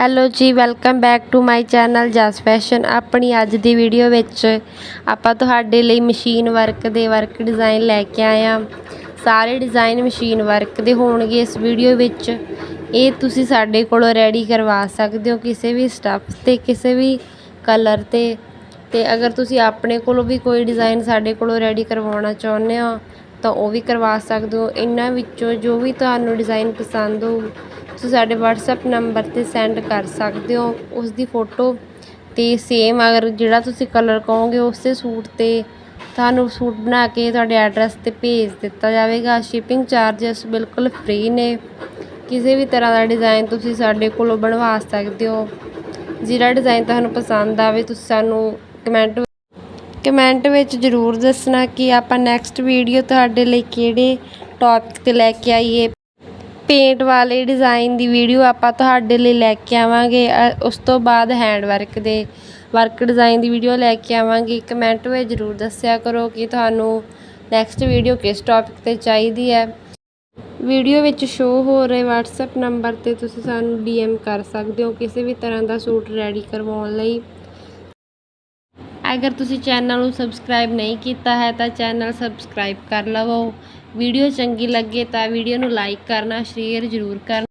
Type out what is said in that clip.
Hello ਜੀ, welcome back to my channel Jas fashion. ਆਪਣੀ ਅੱਜ ਦੀ ਵੀਡੀਓ ਵਿੱਚ ਆਪਾਂ ਤੁਹਾਡੇ ਲਈ ਮਸ਼ੀਨ ਵਰਕ ਦੇ ਵਰਕ ਡਿਜ਼ਾਈਨ ਲੈ ਕੇ ਆਏ ਹਾਂ। ਸਾਰੇ ਡਿਜ਼ਾਈਨ ਮਸ਼ੀਨ ਵਰਕ ਦੇ ਹੋਣਗੇ ਇਸ ਵੀਡੀਓ ਵਿੱਚ। ਇਹ ਤੁਸੀਂ ਸਾਡੇ ਕੋਲੋਂ ਰੈਡੀ ਕਰਵਾ ਸਕਦੇ ਹੋ ਕਿਸੇ ਵੀ ਸਟੱਫ ਤੇ, ਕਿਸੇ ਵੀ ਕਲਰ ਤੇ। ਤੇ ਅਗਰ ਤੁਸੀਂ ਆਪਣੇ ਕੋਲੋਂ ਵੀ ਕੋਈ ਡਿਜ਼ਾਈਨ ਸਾਡੇ ਕੋਲੋਂ ਰੈਡੀ ਕਰਵਾਉਣਾ ਚਾਹੁੰਦੇ ਹੋ, ਤਾਂ ਉਹ ਵੀ ਕਰਵਾ ਸਕਦੇ ਹੋ। ਇਹਨਾਂ ਵਿੱਚੋਂ ਜੋ ਵੀ ਤੁਹਾਨੂੰ ਡਿਜ਼ਾਈਨ ਪਸੰਦ ਹੋਊ ਤੁਸੀਂ ਸਾਡੇ WhatsApp ਨੰਬਰ ਤੇ ਸੈਂਡ ਕਰ ਸਕਦੇ ਹੋ ਉਸ ਦੀ ਫੋਟੋ ਤੇ ਸੇਮ ਅਗਰ ਜਿਹੜਾ ਤੁਸੀਂ ਕਲਰ ਕਹੋਗੇ ਉਸੇ ਸੂਟ ਤੇ ਤੁਹਾਨੂੰ ਸੂਟ ਬਣਾ ਕੇ ਤੁਹਾਡੇ ਐਡਰੈਸ ਤੇ ਭੇਜ ਦਿੱਤਾ ਜਾਵੇਗਾ। ਸ਼ਿਪਿੰਗ ਚਾਰजेस ਬਿਲਕੁਲ ਫ੍ਰੀ ਨੇ। ਕਿਸੇ ਵੀ ਤਰ੍ਹਾਂ ਦਾ ਡਿਜ਼ਾਈਨ ਤੁਸੀਂ ਸਾਡੇ ਕੋਲੋਂ ਬਣਵਾ ਸਕਦੇ ਹੋ। ਜਿਹੜਾ ਡਿਜ਼ਾਈਨ ਤੁਹਾਨੂੰ ਪਸੰਦ ਆਵੇ ਤੁਸੀਂ ਸਾਨੂੰ ਕਮੈਂਟ ਕਮੈਂਟ ਵਿੱਚ ਜ਼ਰੂਰ ਦੱਸਣਾ ਕਿ ਆਪਾਂ ਨੈਕਸਟ ਵੀਡੀਓ ਤੁਹਾਡੇ ਲਈ ਕਿਹੜੇ ਟੌਪਿਕ ਤੇ ਲੈ ਕੇ ਆਈਏ। ਪੇਂਟ ਵਾਲੇ ਡਿਜ਼ਾਈਨ ਦੀ ਵੀਡੀਓ ਆਪਾਂ ਤੁਹਾਡੇ ਲਈ ਲੈ ਕੇ ਆਵਾਂਗੇ। ਉਸ ਤੋਂ ਬਾਅਦ ਹੈਂਡ ਵਰਕ ਦੇ ਵਰਕ ਡਿਜ਼ਾਈਨ ਦੀ ਵੀਡੀਓ ਲੈ ਕੇ ਆਵਾਂਗੇ। ਕਮੈਂਟ ਵਿੱਚ ਜ਼ਰੂਰ ਦੱਸਿਆ ਕਰੋ ਕਿ ਤੁਹਾਨੂੰ ਨੈਕਸਟ ਵੀਡੀਓ ਕਿਸ ਟੌਪਿਕ ਤੇ ਚਾਹੀਦੀ ਹੈ। ਵੀਡੀਓ ਵਿੱਚ ਸ਼ੋ ਹੋ ਰਹੇ WhatsApp ਨੰਬਰ ਤੇ ਤੁਸੀਂ ਸਾਨੂੰ DM ਕਰ ਸਕਦੇ ਹੋ ਕਿਸੇ ਵੀ ਤਰ੍ਹਾਂ ਦਾ ਸੂਟ ਰੈਡੀ ਕਰਵਾਉਣ ਲਈ। ਅਗਰ ਤੁਸੀਂ ਚੈਨਲ ਨੂੰ ਸਬਸਕ੍ਰਾਈਬ ਨਹੀਂ ਕੀਤਾ ਹੈ ਤਾਂ ਚੈਨਲ ਸਬਸਕ੍ਰਾਈਬ ਕਰ ਲਵੋ। ਵੀਡੀਓ ਚੰਗੀ ਲੱਗੇ ਤਾਂ ਵੀਡੀਓ ਨੂੰ ਲਾਈਕ ਕਰਨਾ ਸ਼ੇਅਰ ਜ਼ਰੂਰ ਕਰਨਾ।